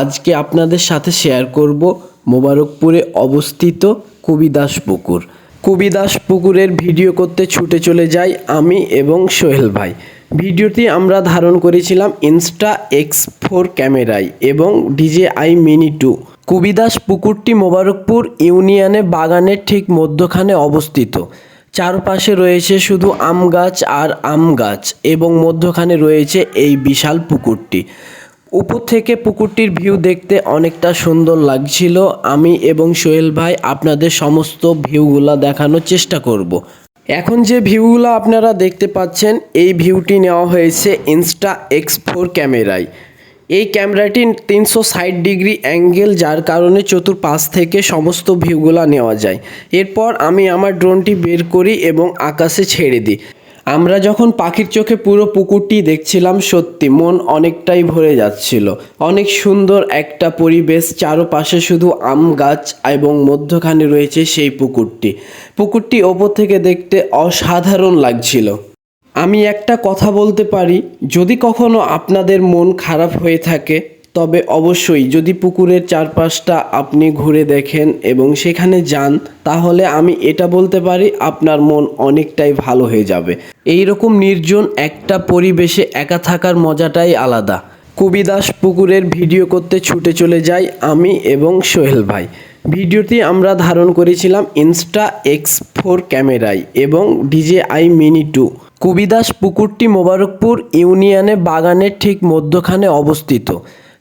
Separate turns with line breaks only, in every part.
আজকে আপনাদের সাথে শেয়ার করব মোবারকপুরে অবস্থিত কবিদাস পুকুর কবিদাস পুকুরের ভিডিও করতে ছুটে চলে যাই আমি এবং সোহেল ভাই। ভিডিওটি আমরা ধারণ করেছিলাম ইনস্টা এক্স ফোর ক্যামেরায় এবং DJI mini two Kabidas পুকুরটি মোবারকপুর ইউনিয়নে বাগানের ঠিক মধ্যখানে অবস্থিত। চারপাশে রয়েছে শুধু আম গাছ আর আম গাছ এবং মধ্যখানে রয়েছে এই বিশাল পুকুরটি। উপর থেকে পুকুরটির ভিউ দেখতে অনেকটা সুন্দর লাগছিল। আমি এবং সোহেল ভাই আপনাদের সমস্ত ভিউগুলা দেখানোর চেষ্টা করব। এখন যে ভিউগুলো আপনারা দেখতে পাচ্ছেন, এই ভিউটি নেওয়া হয়েছে ইনস্টা এক্স ফোর ক্যামেরায়। এই ক্যামেরাটি তিনশো ষাট ডিগ্রি অ্যাঙ্গেল, যার কারণে চতুর্পাশ থেকে সমস্ত ভিউগুলো নেওয়া যায়। এরপর আমি আমার ড্রোনটি বের করি এবং আকাশে ছেড়ে দিই। আমরা যখন পাখির চোখে পুরো পুকুরটি দেখছিলাম, সত্যি মন অনেকটাই ভরে যাচ্ছিল। অনেক সুন্দর একটা পরিবেশ, চারপাশে শুধু আম গাছ এবং মধ্যখানে রয়েছে সেই পুকুরটি। পুকুরটি ওপর থেকে দেখতে অসাধারণ লাগছিল। আমি একটা কথা বলতে পারি, যদি কখনো আপনাদের মন খারাপ হয়ে থাকে তবে অবশ্যই যদি পুকুরের চারপাশটা আপনি ঘুরে দেখেন এবং সেখানে যান, তাহলে আমি এটা বলতে পারি আপনার মন অনেকটাই ভালো হয়ে যাবে। এই রকম নির্জন একটা পরিবেশে একা থাকার মজাটাই আলাদা। কবিদাস পুকুরের ভিডিও করতে ছুটে চলে যাই আমি এবং সোহেল ভাই। ভিডিওটি আমরা ধারণ করেছিলাম ইনস্টা এক্স ফোর ক্যামেরায় এবং DJI mini two. Kabidas পুকুরটি মোবারকপুর ইউনিয়নে বাগানের ঠিক মধ্যখানে অবস্থিত।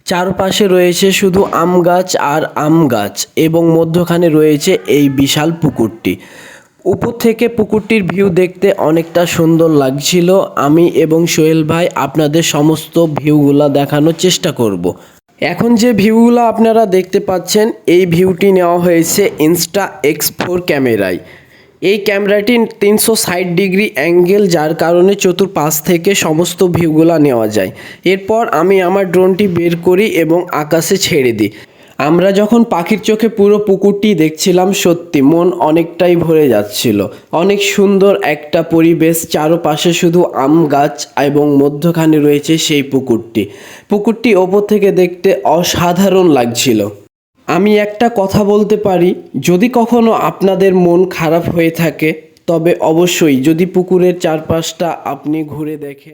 চারপাশে রয়েছে শুধু আম গাছ আর আম গাছ এবং মধ্যখানে রয়েছে এই বিশাল পুকুরটি। উপর থেকে পুকুরটির ভিউ দেখতে অনেকটা সুন্দর লাগছিল। আমি এবং সোহেল ভাই আপনাদের সমস্ত ভিউগুলা দেখানোর চেষ্টা করব। এখন যে ভিউগুলো আপনারা দেখতে পাচ্ছেন, এই ভিউটি নেওয়া হয়েছে ইনস্টা এক্স ফোর ক্যামেরায়। এই ক্যামেরাটি তিনশো ষাট ডিগ্রি অ্যাঙ্গেল, যার কারণে চতুর্পাশ থেকে সমস্ত ভিউগুলা নেওয়া যায়। এরপর আমি আমার ড্রোনটি বের করি এবং আকাশে ছেড়ে দিই। আমরা যখন পাখির চোখে পুরো পুকুরটি দেখছিলাম, সত্যি মন অনেকটাই ভরে যাচ্ছিল। অনেক সুন্দর একটা পরিবেশ, চারপাশে শুধু আম গাছ এবং মধ্যখানে রয়েছে সেই পুকুরটি। পুকুরটি ওপর থেকে দেখতে অসাধারণ লাগছিল। আমি একটা কথা বলতে পারি, যদি কখনো আপনাদের মন খারাপ হয়ে থাকে, তবে অবশ্যই যদি পুকুরের চারপাশটা আপনি ঘুরে দেখেন।